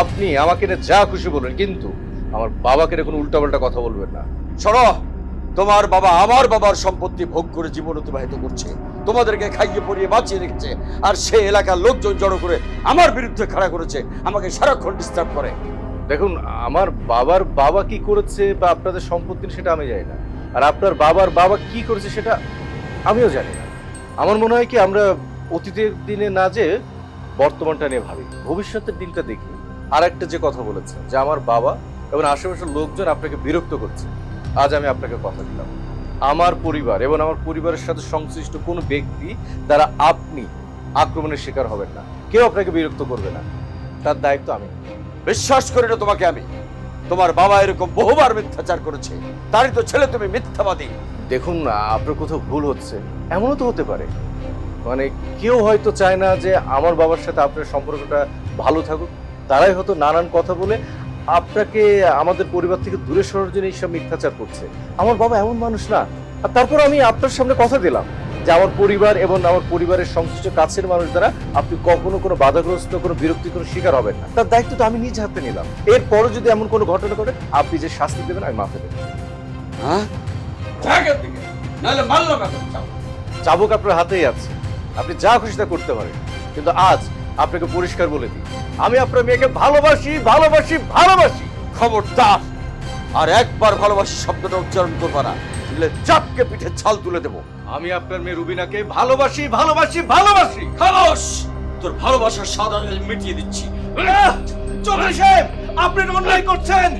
আপনি আমাকে নিয়ে যা খুশি বলবেন কিন্তু আমার বাবাকে নিয়ে কোনো উল্টাপাল্টা কথা বলবেন না। শোনো তোমার বাবা আমার বাবার সম্পত্তি ভোগ করে জীবন অতিবাহিত করছে। তোমাদেরকে খাইয়ে পরিয়ে বাঁচিয়ে রেখেছে। আর সে এলাকার লোকজন জড়ো করে আমার বিরুদ্ধে খাড়া করেছে। আমাকে সারাক্ষণ ডিস্টার্ব করে। দেখুন, আমার বাবার বাবা কি করেছে বা আপনাদের সম্পত্তি সেটা আমি জানি না। আর আপনার বাবার বাবা কি করেছে সেটা আমিও জানি না। আমার মনে হয় কি আমরা অতীতের দিনে না যে বর্তমানটা নিয়ে ভাবি। ভবিষ্যতের দিনটা দেখি। আর একটা যে কথা বলেছেন যে আমার বাবা এবং আশেপাশের লোকজন আপনাকে বিরক্ত করছে। আজ আমি আপনাকে কথা দিলাম। আমার পরিবার এবং আমার পরিবারের সাথে সংশ্লিষ্ট কোনো ব্যক্তি দ্বারা আপনি আক্রমণের শিকার হবেন না। কেউ আপনাকে বিরক্ত করবে না। তার দায়িত্ব আমি। বিশ্বাস করি না তোমাকে আমি। তোমার বাবা এরকম বহুবার মিথ্যাচার করেছে। তারই তো ছেলে তুমি মিথ্যাবাদী। দেখুন না, আপনার কোথাও ভুল হচ্ছে। এমনও তো হতে পারে। মানে কেউ হয়তো চায় না যে আমার বাবার সাথে আপনার সম্পর্কটা ভালো থাকুক। তারাই হয়তো নানান কথা বলে আপনাকে আমাদের পরিবার থেকে দূরে সরার জন্য এইসব মিথ্যাচার করছে। আমার বাবা এমন মানুষ না। আর তারপর আমি আপনার সামনে কথা দিলাম যে আমার পরিবার এবং আমার পরিবারের সংশ্লিষ্ট কাছের মানুষ দ্বারা আপনি কখনো কোনো বাধাগ্রস্ত কোনো বিরক্তি কোনো শিকার হবেন না। তার দায়িত্ব তো আমি নিজ হাতে নিলাম। এরপরও যদি এমন কোনো ঘটনা ঘটে আপনি যে শাস্তি দেবেন আমি মাথা দেবেন হ্যাঁ? চাবুক আপনার হাতেই আছে। আপনি যা খুশি তা করতে পারেন। কিন্তু আজ আপনাকে পরিষ্কার বলে দিই। আমি আপনার মেয়েকে ভালোবাসি ভালোবাসি ভালোবাসি। খবরদার। আর একবার ভালোবাসি শব্দটা উচ্চারণ করবা না। দিলে চাপকে পিঠে ছাল তুলে দেবো। আমি আপনার মেয়ে রুবিনাকে ভালোবাসি ভালোবাসি ভালোবাসি। খালাস তোর ভালোবাসার সাদা আমি মিটিয়ে দিচ্ছি। চৌধুরী সাহেব আপনি অন্যায় করছেন।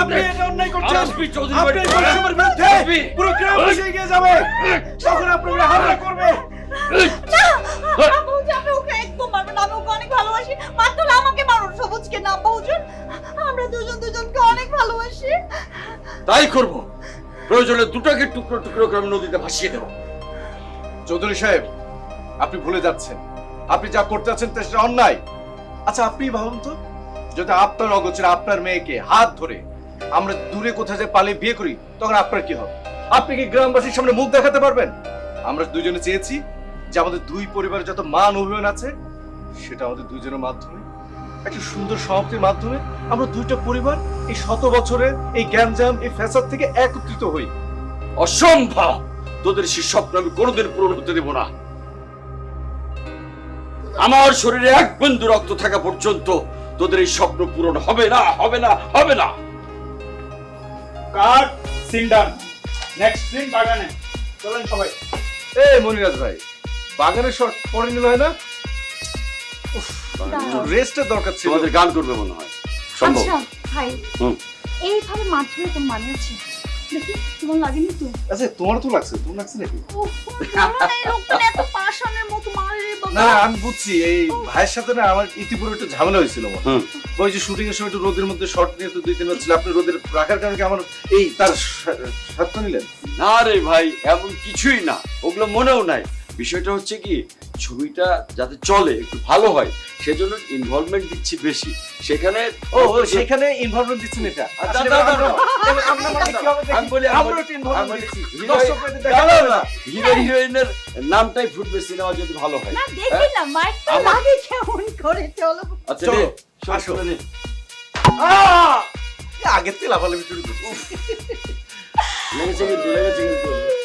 আপনি এটা অন্যায় করছেন। আসবি চৌধুরী আপনি। বৈষম্যের বিরুদ্ধে পুরো গ্রাম এসে এগিয়ে যাবে। তখন আপনার হামলা করবে। অনেক ভালোবাসি। মাত্র আমাকে মারুন, সবুজকে না আব্বা হুজুর আমরা দুজন দুজনকে অনেক ভালোবাসি। তাই করব। প্রয়োজনে দুটাকে টুকরো টুকরো করে আমি নদীতে ভাসিয়ে দেবো। চৌধুরী সাহেব, আপনি ভুলে যাচ্ছেন। আপনি যা করতে যাচ্ছেন তা সেটা অন্যায়। আচ্ছা আপনি ভাবুন তো, যদি আপনার অগোচরে আপনার মেয়েকে হাত ধরে আমরা দূরে কোথায় যে পালিয়ে বিয়ে করি, তখন আপনার কি হবে? আপনি কি গ্রামবাসীর সামনে মুখ দেখাতে পারবেন? আমরা দুজনে চেয়েছি যে আমাদের দুই পরিবারের যত মান অভিমান আছে সেটা আমাদের দুইজনের মাধ্যমে একটা সুন্দর সমাপ্তির মাধ্যমে আমরা দুইটা পরিবার এই শত বছরের এই গ্যাঞ্জাম এই ফ্যাসাদ থেকে একত্রিত হই। অসম্ভব! তোদের সে স্বপ্ন আমি কোনোদিন পূরণ হতে দেব না। আমার শরীরে এক বিন্দু রক্ত থাকা পর্যন্ত তোদের এই স্বপ্ন পূরণ হবে না হবে না হবে না। Cut scene done. Next scene বাগানে। চলেন সবাই। এই মনিরাজ ভাই বাগানের শট পরে নিলে হয় না? রেস্টের দরকার ছিল। তোমাদের গান করবে মনে হয়। সম্ভব? আচ্ছা ভাই। এইভাবে মানে আছে? দেখি তোমার লাগেনি তো? আচ্ছা তোমার তো লাগছে তোমার লাগছে নাকি? উফ, বলো না, এই লোকটা না এত পাষাণের মতো মারে না না, আমি বুঝছি এই ভাইয়ের সাথে না আমার ইতিপূর্বে একটু ঝামেলা হয়েছিল ওই যে শুটিং এর সময় একটু রোদের মধ্যে শর্ট নিয়ে তো দুই তিন ছিল আপনি রোদের রাখার কারণে কি আমার এই তার সাথে নিলেন? না রে ভাই এমন কিছুই না। ওগুলো মনেও নাই। বিষয়টা হচ্ছে কি ছবিটা যাতে চলে একটু ভালো হয় সেজন্য ইনভলভমেন্ট দিচ্ছি বেশি। সেখানে ও সেখানে ইনভলভমেন্ট দিচ্ছেন এটা? আচ্ছা, দিচ্ছি। হিরো- না। হিরো হিরোইনের নামটাই ফুটবে সিনেমা যদি ভালো হয়। না দেখি না মাইকটা আমার- লাগে কেমন করে চলো। আচ্ছা আগের থেকে লাফালাফি শুরু করছি। লেগেছে কিন্তু লেগেছে কিন্তু।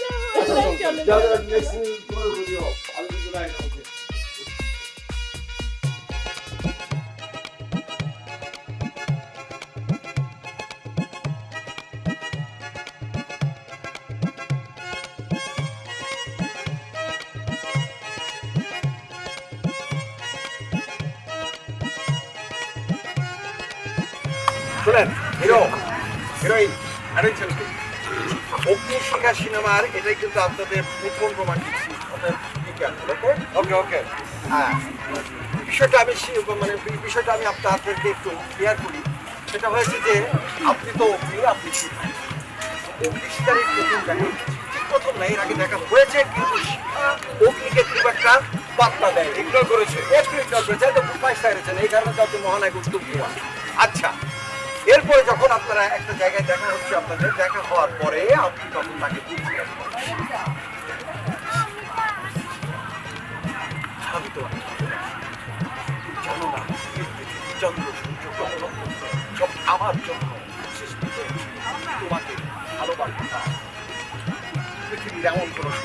আচ্ছা, চলো, চলো। যাও, যাও, next scene তোমার ভিডিও। আমি কিন্তু নাই, okay. শুনেন হিরো হিরোইন আরেক ছেলেকে অগ্নি শিখা সিনেমার এটাই কিন্তু আপনাদের প্রথম রোমান্টিক ওকে? ওকে হ্যাঁ। বিষয়টা আমি মানে বিষয়টা আমি আপনাদেরকে একটু ক্লিয়ার করি। সেটা হয়েছে যে আপনি তো অগ্নি আপনি শিখা অগ্নি শিকারের প্রথম দেখা ঠিক প্রথম না এর আগে দেখা হয়েছে কিন্তু অগ্নিকে খুব একটা পাত্তা দেয় ইগনোর করেছে। একটু ইগনোর করেছে। তো উপায় সাইরেছেন এই কারণে তো আপনি মহানায়ক উত্তম আচ্ছা এরপরে যখন আপনারা একটা জায়গায় দেখা হচ্ছে আপনাদের, দেখা হওয়ার পরে আপনি তখন তাকে আমার জন্য তোমাকে। পৃথিবীর তোমার।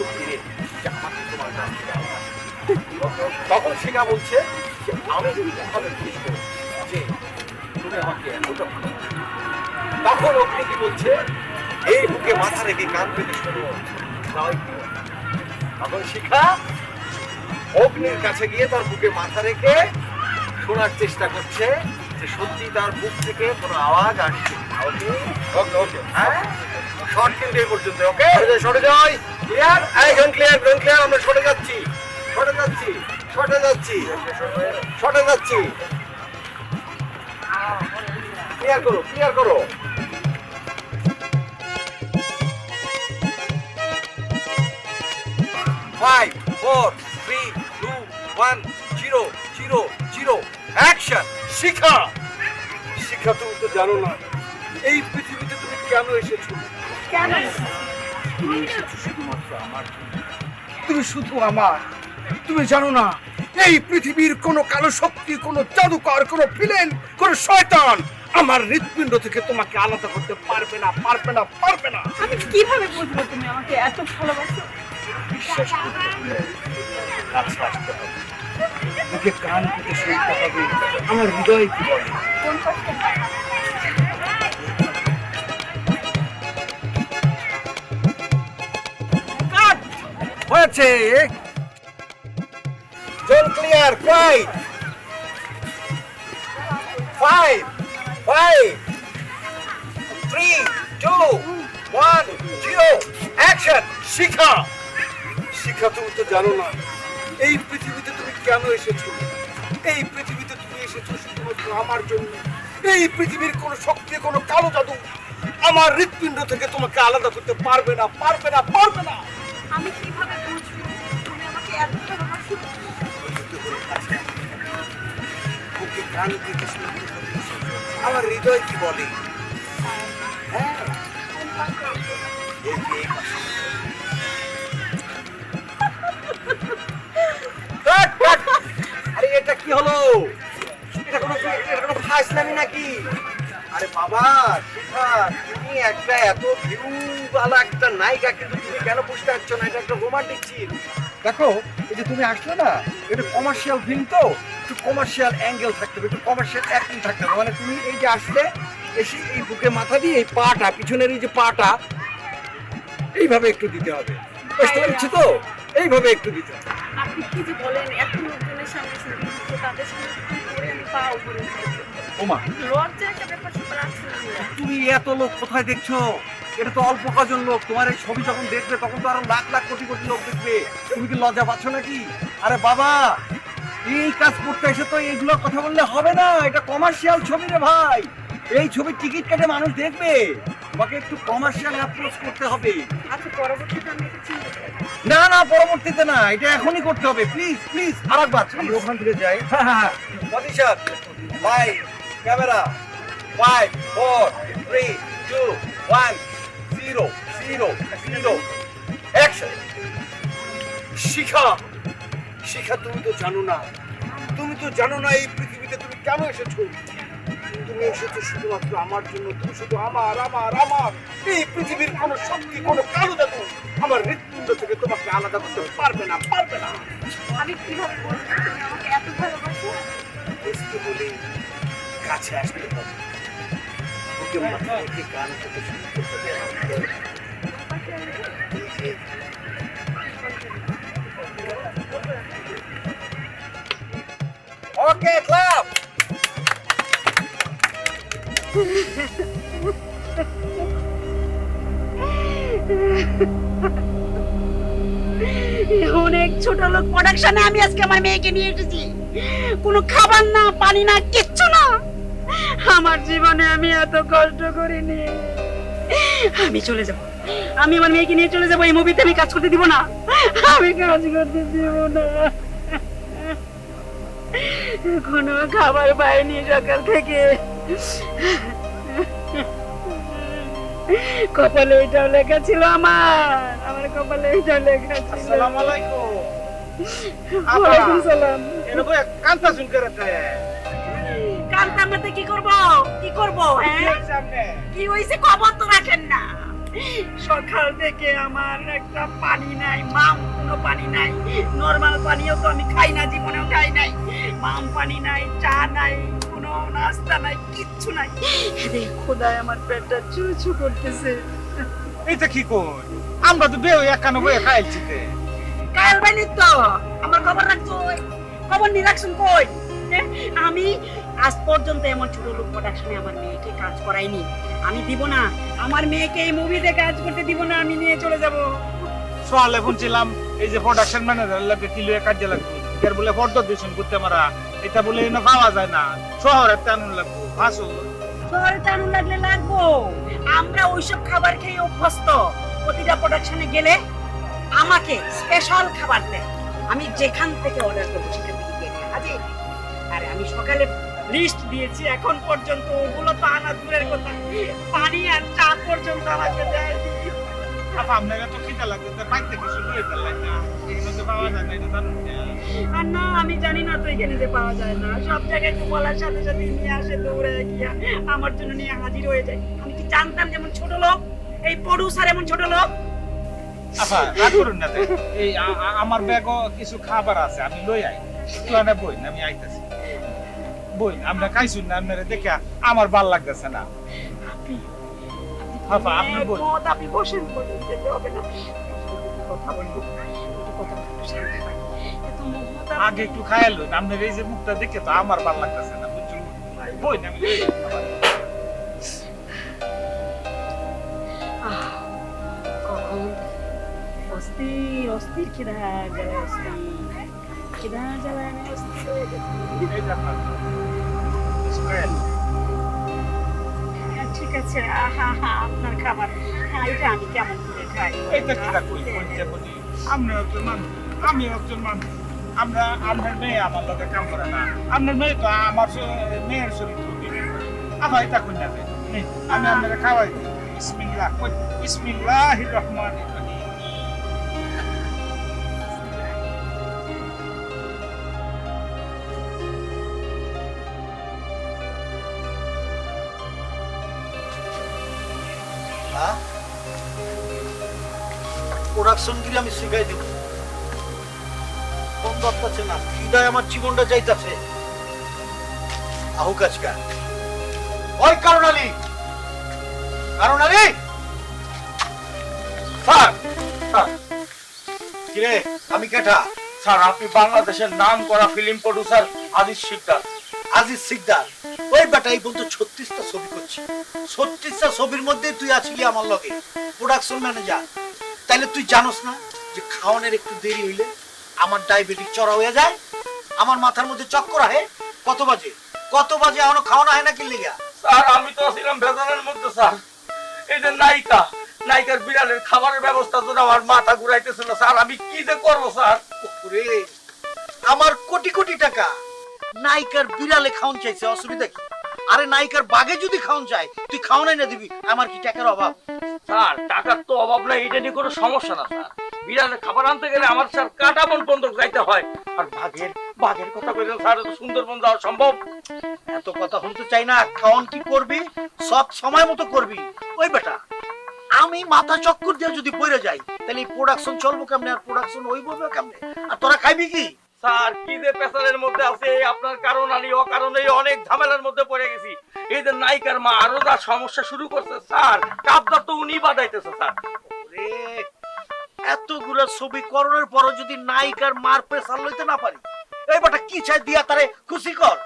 তখন শিখা বলছে যে আমি যদি তোমাকে আমাকে তখন অগ্নি কি বলছে? এই বুকে মাথা রেখে কান পেতে কি? তখন শিখা অগ্নির কাছে গিয়ে তার বুকে মাথা রেখে শোনার চেষ্টা করছে যে সত্যি তার বুক থেকে কোনো আওয়াজ আসছে ওকে? ওকে ওকে। হ্যাঁ? শর্ট কিন্তু এই পর্যন্ত ওকে? সরে যাই ক্লিয়ার এখন ক্লিয়ার আমরা সরে যাচ্ছি। সরে যাচ্ছি সরে যাচ্ছি। সরে যাচ্ছি। ক্লিয়ার করো ক্লিয়ার করো। Five four three two one zero zero zero action Shikha Shikha তুমি তো জানো না এই পৃথিবীতে তুমি কেন এসেছ? কেন? তুমি এসেছ শুধুমাত্র আমার তুমি শুধু আমার। তুমি জানো না এই পৃথিবীর কোনো কালো শক্তি কোনো জাদুকর কোনো ভিলেন কোনো শয়তান আমার হৃৎপিণ্ড থেকে তোমাকে আলাদা করতে পারবে না পারবে না পারবে না। আমি কীভাবে বুঝব তুমি আমাকে এত ভালোবাসো? বিশ্বাস করতে কাছে আসতে হবে। মুখে কান পেতে শুনতে হবে আমার হৃদয় কি বলে? হয়েছে। Zone clear five five! Five three two one zero action Shikha! Shikha তুমি তো জানো না। এই পৃথিবীতে তুমি কেন এসেছ? এই পৃথিবীতে তুমি এসেছ শুধুমাত্র আমার জন্য। এই পৃথিবীর কোন শক্তি কোনো কালো জাদু আমার হৃৎপিণ্ড থেকে তোমাকে আলাদা করতে পারবে না পারবে না পারবে না। আমি কীভাবে বুঝব তুমি আমাকে এত ভালোবাসো? ওকে গান দিতে শুনতে। আমার হৃদয় কি বলে? হ্যাঁ। আরে এটা কি হলো? এটা কোনো এটা কোনো ফাইসলামি নাকি? আরে বাবা শিখা তুমি একটা এত ভিউ वाला একটা নায়িকা কিন্তু তুমি কেন বুঝতে পারছ না? এটা একটা রোমান্টিক সিন দেখো এই যে তুমি আসলে না এটা কমার্শিয়াল ফিল্ম তো একটু কমার্শিয়াল অ্যাঙ্গেল থাকতে হবে একটু কমার্শিয়াল অ্যাক্টিং থাকতে হবে। মানে তুমি এই যে আসলে এসে এই বুকে মাথা দিয়ে এই পাটা পিছনের এই যে পাটা এইভাবে একটু দিতে হবে। বুঝতে পারছি তো? এইভাবে একটু দিতে হবে। আপনি কি যে বলেন এত লোকজনের সামনে তাদের সামনে করে আমি পা উপরে? ওমা। তুমি এত লোক কোথায় দেখছ? এটা তো অল্প কজন লোক। তোমার এই ছবি যখন দেখবে তখন তো আরও লাখ লাখ কোটি কোটি লোক দেখবে। তুমি কি লজ্জা পাচ্ছ নাকি? আরে বাবা এই কাজ করতে এসে তো এইগুলোর কথা বললে হবে না। এটা কমার্শিয়াল ছবি রে ভাই। এই ছবির টিকিট কেটে মানুষ দেখবে। তোমাকে একটু কমার্শিয়াল অ্যাপ্রোচ করতে হবে। আচ্ছা না না পরবর্তীতে না। এটা এখনই করতে হবে। প্লিজ প্লিজ আরেকবার আমরা ওখান থেকে যাই। হ্যাঁ হ্যাঁ position light camera five four three two one zero zero zero action Shikha. Shikha তুমি তো জানো না। তুমি তো জানো না এই পৃথিবীতে তুমি কেন এসেছ? তুমি এসেছ শুধুমাত্র আমার জন্য তুমি শুধু আমার আমার আমার। এই পৃথিবীর কোনো শক্তি কোনো কালো জাদু আমার হৃৎপিণ্ড থেকে তোমাকে আলাদা করতে পারবে না পারবে না। আমি কীভাবে বলব? তুমি আমাকে এত ভালোবাসো? বলি কাছে আসতে হবে ওকে মাথা রেখে গান করতে শুরু করতে হবে। Okay, club! অনেক ছোট লোক প্রোডাকশনে আমি আজকে আমার মেয়েকে নিয়ে এসেছি। কোনো খাবার না, পানি না, কিচ্ছু না। আমার জীবনে আমি এত কষ্ট করিনি। আমি চলে যাব। আমি আমার মেয়েকে নিয়ে চলে যাব এই মুভিতে আমি কাজ করতে দিব না। আমি কাজ করতে দিব না। কোনো খাবার পাইনি সকাল থেকে। কপালে এটাও লেখা ছিল আমার। আমার কপালে এটাও লেখা ছিল। আসসালামু আলাইকুম। ওয়ালাইকুম সালাম। এরকম কান্তা শুন করে তো কি করব? কি করব হ্যাঁ? কি হয়েছে খবর তো রাখেন না। সকাল থেকে আমার একটা পানি নাই মাম কোনো পানি নাই। নর্মাল পানিও তো আমি খাই না জীবনেও খাই নাই। মাম পানি নাই চা নাই কোনো নাস্তা নাই কিচ্ছু নাই। এই খোদায় আমার পেটটা করতেছে। এইটা কি কই? আমরা তো বেও একানো বয়ে খাইছি তে। কাল বানি তো আমার খবর রাখছো খবর নি রাখছুন কই? হ্যাঁ? আমি আজ পর্যন্ত এমন ছোট লোক প্রোডাকশনে আমার মেয়েকে কাজ করাইনি আমি দিব না। আমার মেয়েকে এই মুভিতে কাজ করতে দিব না। আমি নিয়ে চলে যাব। সোয়ালে শুনছিলাম এই যে প্রোডাকশন ম্যানেজার লাগে কিলো কাজে লাগবে? এর বলে ফর্দ দিয়েছেন করতে মারা এটা বলে এনে পাওয়া যায় না। শহরে তেমন লাগবো হাসু শহরে টানুন লাগলে লাগবো। আমরা ওইসব খাবার খেয়ে অভ্যস্ত। প্রতিটা প্রোডাকশনে গেলে আমাকে স্পেশাল খাবার দেয়। আমি যেখান থেকে অর্ডার করব সেখান থেকে আর আমি সকালে লিস্ট দিয়েছি এখন পর্যন্ত ওগুলো তো আনা দূরের কথা। পানি আর চা পর্যন্ত আমাকে দেয়নি। আপা তো খিদা লাগবে বাইতে কিছু লয়ে ফেললেন না? এগুলো তো পাওয়া যায় না এটা জানুন আর না। আমি জানি না তো এখানে যে পাওয়া যায় না। সব জায়গায় তো বলার সাথে সাথে নিয়ে আসে দৌড়ে গিয়া আমার জন্য নিয়ে হাজির হয়ে যায়। আমি কি জানতাম যেমন ছোট লোক এই প্রডিউসার এমন ছোট লোক? আপা রাগ করুন না এই আমার ব্যাগও কিছু খাবার আছে আমি লই আই। একটু আনে বই আমি আইতাছি। বই আমরা খাইছুন না আপনারা দেখে আমার ভালো লাগতেছে না। বই আপনি বসেন হবে কথা বলব আপনি- আগে একটু খায়ালো আপনার এই যে মুখটা দেখে তো আমার ভালো লাগতেছে না বুঝছ বই না অস্থির অস্থির খিদা জ্বালায় অস্থির। খিদা জ্বালায় অস্থির। খায়ালো। হ্যাঁ, ঠিক আছে। আহা হা আপনার খাবার। এটা আমি কেমন করে খাই? কই কইতে বলি আমরা একজন মানুষ আমি একজন মানুষ। আমরা আপনার মেয়ে আমার লগে কাম করে না। আপনার মেয়ে তো আমার মেয়ের শরীর তো আবার এটা কই না আমি আপনারা খাওয়াই দিই। বিসমিল্লাহ কই বিসমিল্লাহির প্রোডাকশন গিরি আমি শিখাই দেব। না? আমার জীবনটা যাইতাছে। আজকা। ওই স্যার কিরে, আমি কেটা? স্যার, আপনি বাংলাদেশের নাম করা ফিল্ম প্রডিউসার আজিজ শিকদার। আজিজ সিকদার ওই বেটা এই বলতো ছত্রিশটা ছবি করছি। ছত্রিশটা ছবির মধ্যে তুই আছিলি আমার লগে। প্রোডাকশন ম্যানেজার তাইলে তুই জানোস না যে খাওয়ানোর একটু দেরি হইলে আমার ডায়াবেটিক চড়া হয়ে যায় আমার মাথার মধ্যে চক্কর আহে। কত বাজে? কত বাজে এখনও খাওয়ানো হয় না কি লেগা? স্যার আমি তো ছিলাম বেতনের মধ্যে স্যার। এই যে নায়িকা নায়িকার বিড়ালের খাবারের ব্যবস্থা তো আমার মাথা ঘুরাইতেছিল স্যার। আমি কি যে করব স্যার? আমার কোটি কোটি টাকা। নায়িকার বিড়ালে খাওয়ান চাইছে অসুবিধা কি? আরে নায়িকার বাগে যদি খাওন চাই তুই খাওয়ানাই না দিবি। আমার কি টাকার অভাব? স্যার টাকার তো অভাব নাই এটা নিয়ে কোনো সমস্যা না স্যার। বিড়ালের খাবার আনতে গেলে আমার স্যার কাটাবন বন্ধ গাইতে হয়। আর বাঘের বাঘের কথা কইলেন স্যার সুন্দরবন যাওয়া সম্ভব। এত কথা শুনতে চাই না খাওন কি করবি? সব সময় মতো করবি। ওই বেটা আমি মাথা চক্কর দিয়ে যদি পড়ে যাই তাহলে এই প্রোডাকশন চলবো কেমনে? আর প্রোডাকশন হইব কেমনে? আর তোরা খাইবি কি? স্যার কি যে পেশারের মধ্যে আছে আপনার কারণ আনি অকারণে অনেক ঝামেলার মধ্যে পড়ে গেছি। এই যে নায়িকার মা আরও যা সমস্যা শুরু করছে স্যার কাপদার তো উনি বাদাইতেছে স্যার। এতগুলো ছবি করণের পরও যদি নায়িকার মার প্রেসার লইতে না পারি এই বেটা কি চাই দিয়া তারে খুশি কর?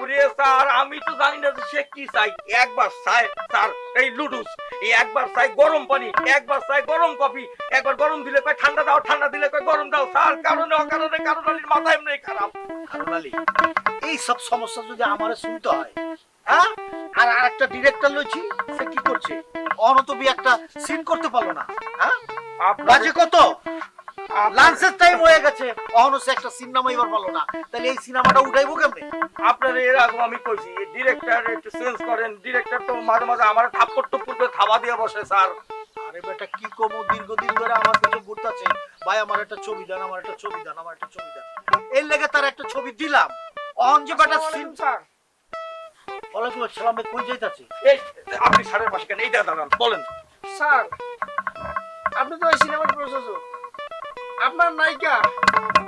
ওরে স্যার আমি তো জানি না যে সে কি চাই। একবার চাই স্যার এই লুডুস। এই একবার চাই গরম পানি একবার চাই গরম কফি একবার গরম দিলে কয় ঠান্ডা দাও ঠান্ডা দিলে কয় গরম দাও স্যার কারণে অকারণে কারণ আলীর মাথা এমনি খারাপ। কারণ আলী এই সব সমস্যা যদি আমারে শুনতে হয় হ্যাঁ? আর আরেকটা ডিরেক্টর লইছি সে কি করছে? অনতবি একটা সিন করতে পারল না হ্যাঁ? বাজে কত? লাঞ্চের টাইম হয়ে গেছে। অহনো সে একটা সিনেমা এবার পারল না। তাহলে এই সিনেমাটা উঠাইবো কেমনে? আপনার এর আগে আমি কইছি ডিরেক্টর একটু চেঞ্জ করেন ডিরেক্টর তো মাঝে মাঝে আমার থাপ্পড় টুপ্পড় করে থাবা দিয়ে বসে স্যার। আরে বেটা কি কমো দীর্ঘদিন ধরে আমার কিছু ঘুরতেছে। ভাই আমার একটা ছবি দেন আমার একটা ছবি দেন আমার একটা ছবি দেন। এর লেগে তার একটা ছবি দিলাম। অহন যে বেটা সিন স্যার। ওয়ালাইকুম আসসালাম কই যাইতাছি? এই আপনি সারের পাশে কেন? এইটা দাঁড়ান বলেন। স্যার আপনি তো এই সিনেমার প্রযোজক আপনার নায়িকা।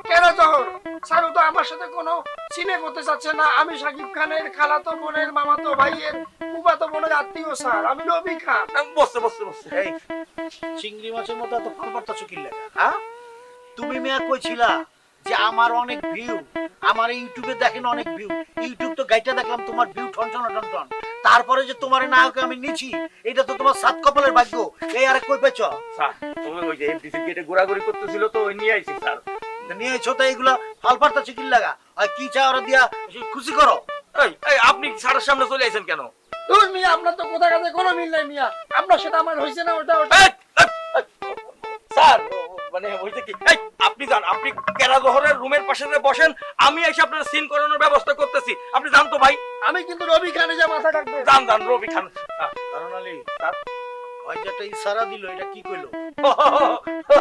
কেন জহর? স্যার ও তো আমার সাথে কোনো সিনে করতে চাচ্ছে না। আমি সাকিব খানের খালাতো বোনের মামাতো ভাইয়ের ফুফাতো বোনের আত্মীয়, স্যার। আমি রবি খান বসতে বসতে বসতে। এই, চিংড়ি মাছের মতো এত ফল পারতাছো কি লাগা হ্যাঁ? তুমি মেয়া কইছিলা যে আমার অনেক ভিউ আমার ইউটিউবে দেখেন অনেক ভিউ ইউটিউব তো গাইটা দেখলাম তোমার ভিউ টন টন টন টন তারপরে যে তোমার নায়ক আমি নিছি এটা তো তোমার সাত কপালের ভাগ্য। এই আরে কই পেছ স্যার তুমি ওই যে এফডিসি গেটে ঘোরাঘুরি করতেছিল তো ওই নিয়ে আইছি স্যার। নিয়ে এসো তো এইগুলা ফল পারতাছো কি লাগা। আর কি চা ওরা দিয়া খুশি করো। এই এই আপনি স্যারের সামনে চলে আইছেন কেন? তুই মিয়া আপনার তো কোথা কাছে কোনো মিল নাই মিয়া। আপনার সেটা আমার হইছে না ওটা ওটা স্যার মানে হইছে কি? এই আপনি যান আপনি কেরা জহরের রুমের পাশে বসেন আমি এসে আপনার সিন করানোর ব্যবস্থা করতেছি। আপনি যান তো ভাই। আমি কিন্তু রবি খানে যা মাথা রাখব যান যান রবি খান। কারণ আলী ওই যেটা ইশারা দিল এটা কি কইলো?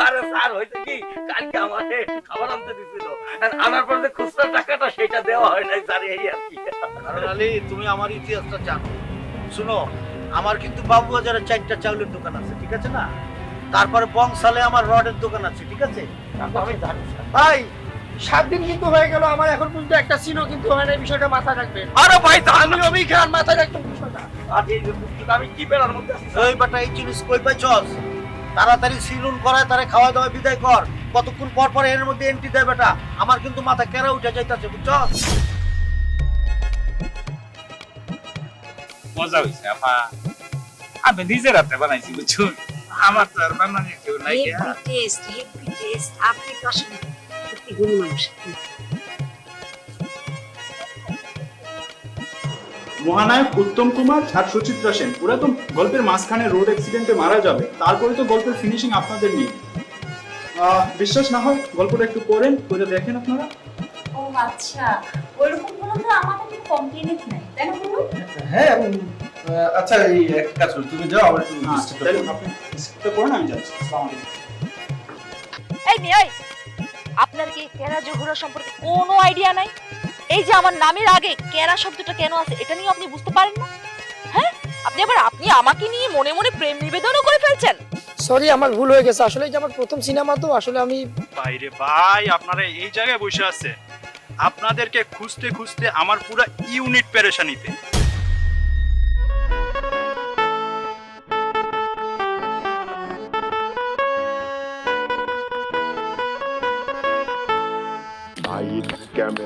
আরে স্যার হইছে কি? কালকে আমাকে খাবার আনতে দিছিল। আনার পর যে খুচরা টাকাটা সেটা দেওয়া হয় নাই স্যার এই আর কি। কারণ আলী তুমি আমার ইতিহাসটা জানো। শুনো আমার কিন্তু বাবুবাজারে চারটা চাউলের দোকান আছে ঠিক আছে না? তারপরে বংশালে আমার রডের দোকান আছে ঠিক আছে? আমি জানি ভাই সাত দিন কিন্তু হয়ে গেল আমার এখন পর্যন্ত একটা সিনও কিন্তু হয় না এই বিষয়টা মাথায় রাখবেন। আরে ভাই জান আমি খান মাথায় রাখবেন বিষয়টা। আর এই যে বুঝতে আমি কি বেলার মধ্যে ওই বেটা এই জিনিস কই পাইছস? তাড়াতাড়ি সিলুন করায় তারে খাওয়া দাওয়া বিদায় কর। কতক্ষণ পর পর এর মধ্যে এন্ট্রি দেয় বেটা আমার কিন্তু মাথা কেরা উঠে যাইতাছে বুঝছস? মজা হয়েছে আপা আমি নিজের হাতে বানাইছি বুঝছ আমার তো আর বানানি কেউ নাই হেভি টেস্ট হেভি টেস্ট আপনি তো আসলে সত্যি গুণী মানুষ। মহানায়ক উত্তম কুমার আর সুচিত্রা সেন ওরা তো গল্পের মাঝখানে রোড অ্যাক্সিডেন্টে মারা যাবে তারপরে তো গল্পের ফিনিশিং আপনাদের নিয়ে। বিশ্বাস না হয় গল্পটা একটু পড়েন করে দেখেন আপনারা? ও আচ্ছা ওইরকম কোনো তো আমাদের কোনো কমপ্লেন্ট নাই তাই না বলুন? হ্যাঁ আচ্ছা এই এক কাজ করো তুমি যাও আমার একটু হ্যাঁ, তাহলে আপনি পড়েন আমি যাচ্ছি। আসসালামু আলাইকুম। এই মেয়ে আপনার কি কেরা জহুরা সম্পর্কে কোনো আইডিয়া নাই? এই যে আমার নামের আগে কেরা শব্দটা কেন আছে এটা নিয়ে আপনি বুঝতে পারেন না? হ্যাঁ? আপনি আবার আপনি আমাকে নিয়ে মনে মনে প্রেম নিবেদনও করে ফেলছেন। সরি আমার ভুল হয়ে গেছে। আসলে এই যে আমার প্রথম সিনেমা তো আসলে আমি বাইরে ভাই আপনারা এই জায়গায় বসে আছে আপনাদেরকে খুঁজতে খুঁজতে আমার পুরো ইউনিট পেরেশানিতে।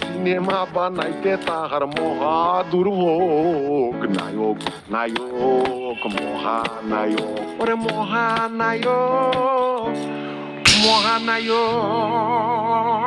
সিনেমা বানাইতে তাহার মহা দুর্ভোগ নায়ক নায়ক মহানায়ক ওরে মহানায়ক মহানায়ক